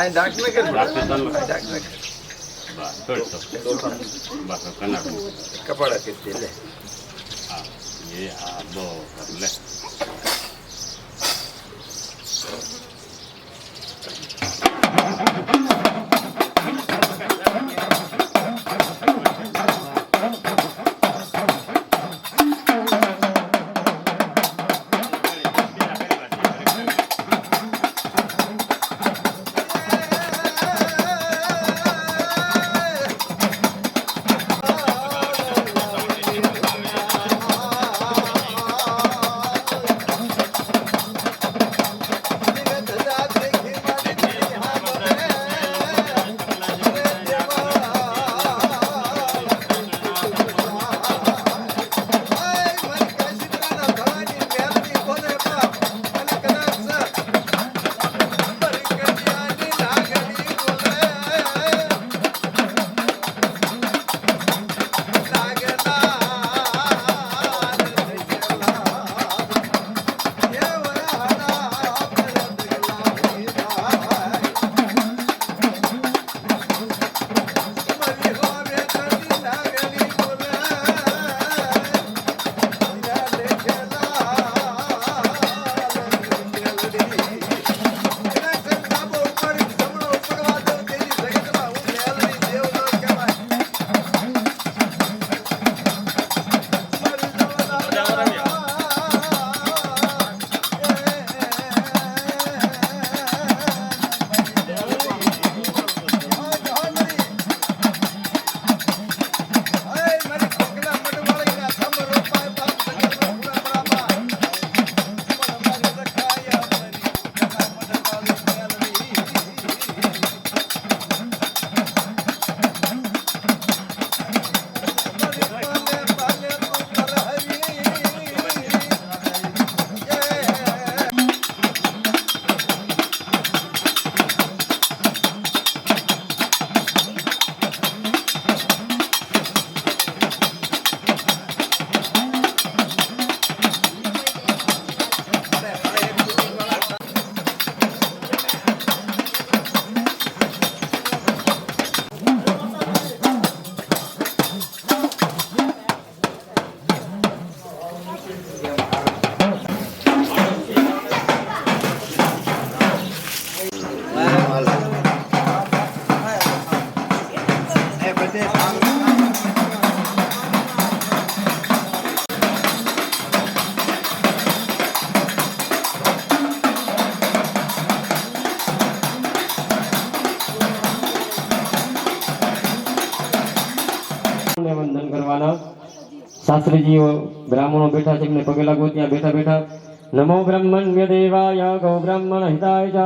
ఆయన డాక్టర్నే కదా డాక్టర్నే ಕಪಾಡಕ್ಕೆ ಏ ಹಬ್ಬ ಬರಲೇ करवाना शास्त्री जी ब्राह्मणों बैठा पगे लगो बैठा बैठा नमो ब्रह्मण्य देवाय गौब्रह्मणहिताय च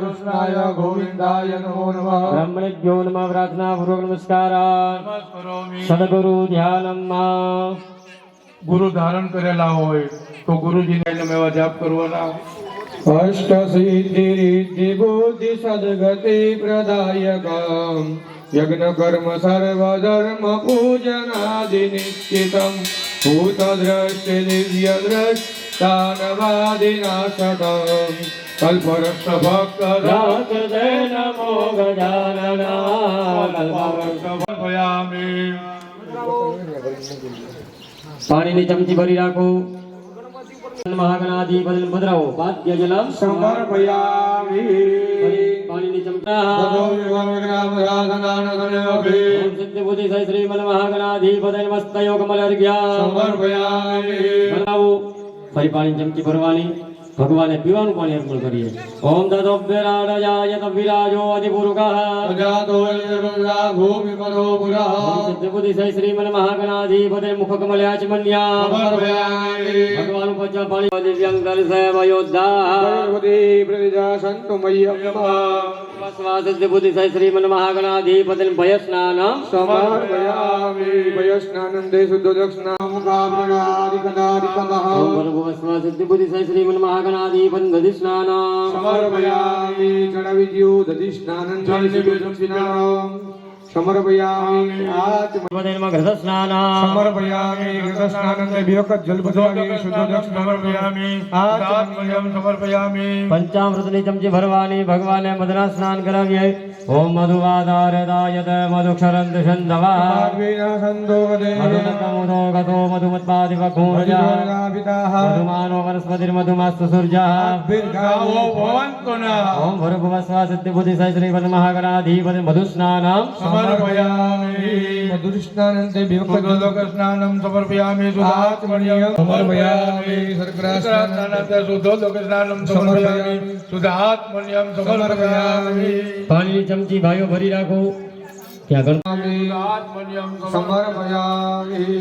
कृष्णाय गोविंदाय नमो नमः ब्रह्मणेभ्यो नमः प्रार्थनापूर्वक नमस्कारान् सद्गुरु ધ્યાનમાં ગુરુ ધારણ કરેલા હોય તો ગુરુજીને નામ એવા જાપ કરવાના अष्ट सिद्धि रिद्धि बुद्धि सदगति प्रदायक यज्ञ कर्म सर्व धर्म पूजनादि निश्चितम भूत दृष्टि दिव्य दृष्टि तानवादिनाशनम् कल्पवृक्षभक्तदादेन मो गजाननामि पानी ने चमची भरी राखो महागणाधि बदल मुद्राओ वाद्य जलम समर्पयामि पानी ने चमता बुद्धि सहित श्री मल महागणाधि बदल मस्त योग मल अर्घ्या समर्पयामि बनाओ परिपालन जमकी भरवानी भगवान पीवाणु पानी अर्पण करिए ओम दादो बिराजाय तो विराजो आदि पुरुगा अजातो निर्मला भूमि परो पुरा जगदी सही श्री मन महागणाधि पद मुख कमल आच मन्या भगवान पचा पानी आदि व्यंगल साहेब योद्धा भगवदे प्रजा संतो मय अम्मा स्वाद्य बुद्धि सह श्री मन महागणाधि पद भय स्नान समर भयामी भय स्नानंदे शुद्ध स्नान कामनादिकदादिकमः ॐ भर्गुवस्म सिद्धिबुद्धि सहस्रीमन् महागणाधिपन् दधिष्णानाम् समर्पयामि जडविद्युदधिष्णानम् चलिषु दक्षिणाम् समर्पयामि आत्मदेव भरवानी भगवान ने मदना स्नान कराविए ओम मधुवादारदायत मधुक्षरं दशन्दवा संदोगदे गतो मधुमत्पादि वघूरजा मधुमानो वनस्पतिर्मधुमास्तु सूर्यः बिर्गावो ओम न ओम भूर्भुवः स्वाहा सत्यबुद्धि सहस्री वन्महागणाधिपति मधुस्नानं समर्पयामि मधुरिष्णानन्ते विभक्तलोकस्नानं समर्पयामि सुधात्मन्यं समर्पयामि सर्करास्नानन्ते शुद्धोलोकस्नानं समर्पयामि सुधात्मन्यं समर्पयामि પાણી ચમચી ભાઈઓ ભરી રાખો ત્યાં ગણ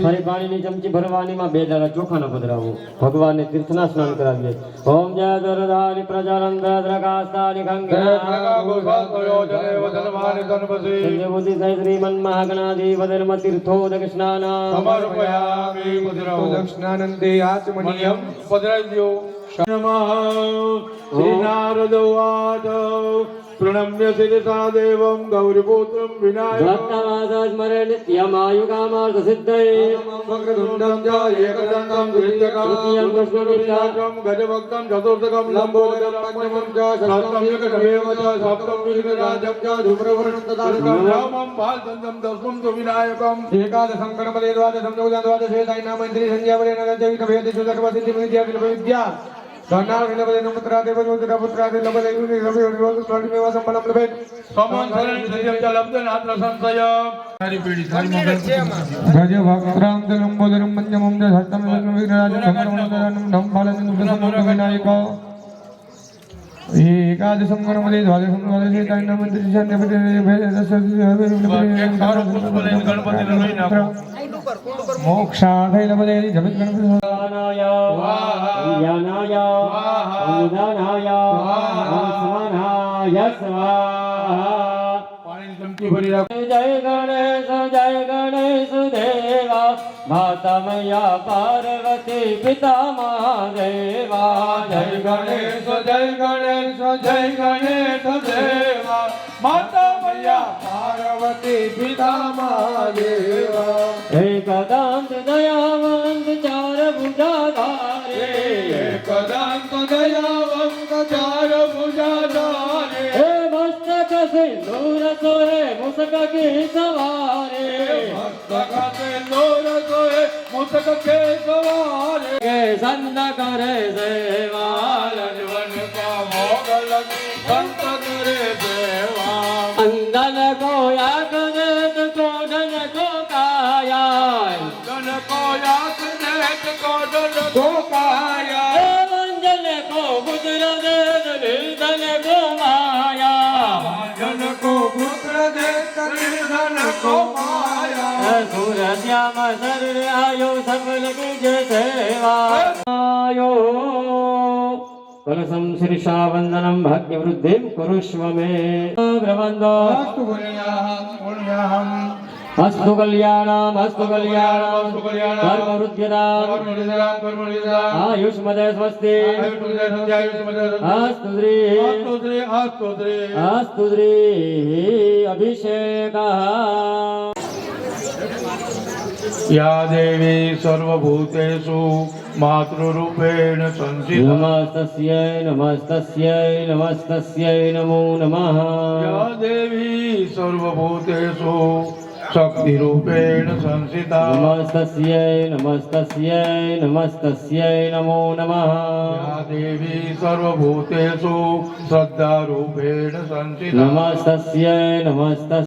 ફરી પાણીની ચમચી ભરવાની માં બે દાડા ચોખાનો પધરાવો ભગવાનને તીર્થના સ્નાન કરાવીએ ઓમ જય દરધારી પ્રજાનંદ દ્રકાસ્તારી ખંગી શ્રીમન મહાગણાધિપ ધર્મ તીર્થો દક્ષનાના સમર્પયામિ દક્ષનાનંદે આત્મનિયમ પધરાવ્યો નમઃ શ્રી નારદ વાદવ प्रणम्य शिरसादेवं गौरीपुत्रं विनायकस्मरे नित्यमायुकामार्थसिद्धये वक्रतुण्डं गजभक्तं चतुर्थकं लम्बोदरं पञ्चमं च च च धूम्रवर्णं रामं दशमं तु एकादशं द्वादशं द्वादशे ધનાર લબલે નમત્રા દેવ જોતરા પુત્રા દે લબલે યુનિ રમે રોજ સ્વામી મેવા સંબલમ લબે કમન શરણ સજ્જમ ચા લબ્ધ નાથ સંશય તારી પીડી તારી મગર રજ ભક્તરામ દલમ બોલરમ મંજમમ દે હસ્તમ વિઘ્નરાજ સમરમ દરમ નમ ફાલન ઉપસમ વિનાયક એકાદશમ ગણપતિ દ્વાદશમ દ્વાદશી ત્રણ મંત્રી ગણપતિ મોક્ષાર્થે લપદે જમિત ગણપતિ નાય નાય નાય સ્વાહા પાણી જમકી ભરી રાખો જય ગણેશ જય ગણેશ માતા મૈયા પાર્વતી પિતા મહાદેવા જય ગણેશ જય ગણેશ જય ગણેશ દેવા માતા મૈયા પાર્વતી પિતા મહાદેવા હે કદાંત દયાવા ಮುಸಕಕ್ಕೆ ಸವಾರೆ ಭಕ್ತಕತೆ ಲೋರಗೋಯೆ ಮುಸಕಕ್ಕೆ ಸವಾರೆ ಸಂದ ಕರೆ ಸೇವಾ ಲಡ್ವನ್ ಕಾ ಮೋಗಲ ಸಂತ ಕರೆ ಸೇವಾ ಅಂದನ ಕೋಯ ಕನತ ಕೋಡನ ಕೋಕಾಯ ಅಂದನ ಕೋಯ ಕನತ ಕೋಡನ ಕೋಕಾಯ ವಂದನ ಕೋ ಗುಜರ ದೇ ನಿರ್ಧನ ಕೋಮಾ श्याम शीर्षा वंदनम भाग्य वृद्धि कुरुष्व मे ब्रह्मंदो अस्तु गुण्याहम अस्तु कल्याणम अस्तु कल्याणम कर्म वृद्धिराम आयुष मदय स्वस्ति अस्तु श्री अस्तु श्री अभिषेक યા દેવી સર્વભૂતેષુ માતૃરૂપેણ સંસિતા નમસ્તસ્યય નમસ્તસ્યય નમસ્તસ્યય નમો નમઃ યા દેવી સર્વભૂતેષુ શક્તિરૂપેણ સંસિતા નમસ્તસ્યય નમસ્તસ્યય નમસ્તસ્યય નમો નમઃ યા દેવી સર્વભૂતેષુ શ્રદ્ધારૂપેણ સંસિતા નમસ્તસ્યય નમસ્ત